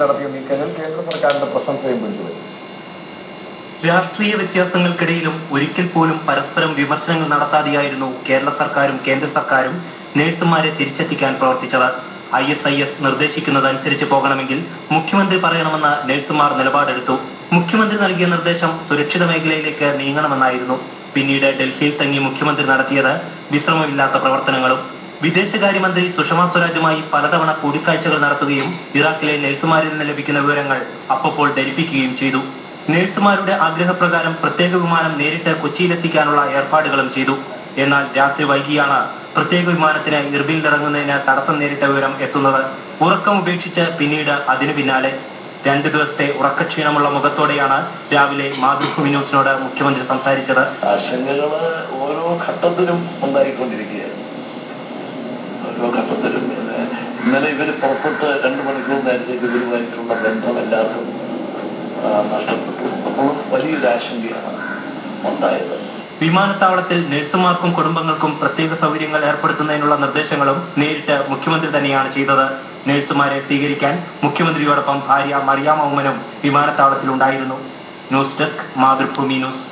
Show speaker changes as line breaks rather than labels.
നടത്തിയ നീക്കങ്ങൾ കേന്ദ്ര സർക്കാരിന്റെ പ്രശംസയും പിടിച്ചുപോയി
രാഷ്ട്രീയ വ്യത്യാസങ്ങൾക്കിടയിലും ഒരിക്കൽ പോലും പരസ്പരം വിമർശനങ്ങൾ നടത്താതെയായിരുന്നു കേരള സർക്കാരും കേന്ദ്ര സർക്കാരും നഴ്സുമാരെ തിരിച്ചെത്തിക്കാൻ പ്രവർത്തിച്ചത്. ഐ എസ് ഐ എസ് നിർദ്ദേശിക്കുന്നതനുസരിച്ച് പോകണമെങ്കിൽ മുഖ്യമന്ത്രി പറയണമെന്ന് നഴ്സുമാർ നിലപാടെടുത്തു. മുഖ്യമന്ത്രി നൽകിയ നിർദ്ദേശം സുരക്ഷിത മേഖലയിലേക്ക് നീങ്ങണമെന്നായിരുന്നു. പിന്നീട് ഡൽഹിയിൽ തങ്ങി മുഖ്യമന്ത്രി നടത്തിയത് വിശ്രമമില്ലാത്ത പ്രവർത്തനങ്ങളും വിദേശകാര്യമന്ത്രി സുഷമ സ്വരാജുമായി പലതവണ കൂടിക്കാഴ്ചകൾ നടത്തുകയും ഇറാഖിലെ നഴ്സുമാരിൽ നിന്ന് ലഭിക്കുന്ന വിവരങ്ങൾ അപ്പപ്പോൾ ധരിപ്പിക്കുകയും ചെയ്തു. നഴ്സുമാരുടെ ആഗ്രഹപ്രകാരം പ്രത്യേക വിമാനം നേരിട്ട് കൊച്ചിയിലെത്തിക്കാനുള്ള ഏർപ്പാടുകളും ചെയ്തു. എന്നാൽ രാത്രി വൈകിയാണ് പ്രത്യേക വിമാനത്തിന് ഇർബിനിലിറങ്ങുന്നതിന് തടസ്സം നേരിട്ട വിവരം എത്തുന്നത്. ഉറക്കം ഉപേക്ഷിച്ച് പിന്നീട് അതിനു പിന്നാലെ. രണ്ടു ദിവസത്തെ ഉറക്കക്ഷീണമുള്ള മുഖത്തോടെയാണ് രാവിലെ മാതൃഭൂമി ന്യൂസിനോട് മുഖ്യമന്ത്രി സംസാരിച്ചത്.
ആശങ്കകൾ ഓരോ ഘട്ടത്തിലും ഉണ്ടായിക്കൊണ്ടിരിക്കുകയായിരുന്നു ഓരോ ഘട്ടത്തിലും ഇത് ഇന്നലെ ഇവർ പുറപ്പെട്ട് രണ്ട് മണിക്കൂർ നേരത്തേക്ക് ഇവരുമായിട്ടുള്ള ബന്ധം എല്ലാവർക്കും നഷ്ടപ്പെട്ടു. അപ്പോൾ വലിയൊരു ആശങ്കയാണ് ഉണ്ടായത്.
വിമാനത്താവളത്തിൽ നഴ്സുമാർക്കും കുടുംബങ്ങൾക്കും പ്രത്യേക സൗകര്യങ്ങൾ ഏർപ്പെടുത്തുന്നതിനുള്ള നിർദ്ദേശങ്ങളും നേരിട്ട് മുഖ്യമന്ത്രി തന്നെയാണ് ചെയ്തത്. നഴ്സുമാരെ സ്വീകരിക്കാൻ മുഖ്യമന്ത്രിയോടൊപ്പം ഭാര്യ മറിയാമ്മനും വിമാനത്താവളത്തിലുണ്ടായിരുന്നു. News desk Mathrubhumi news.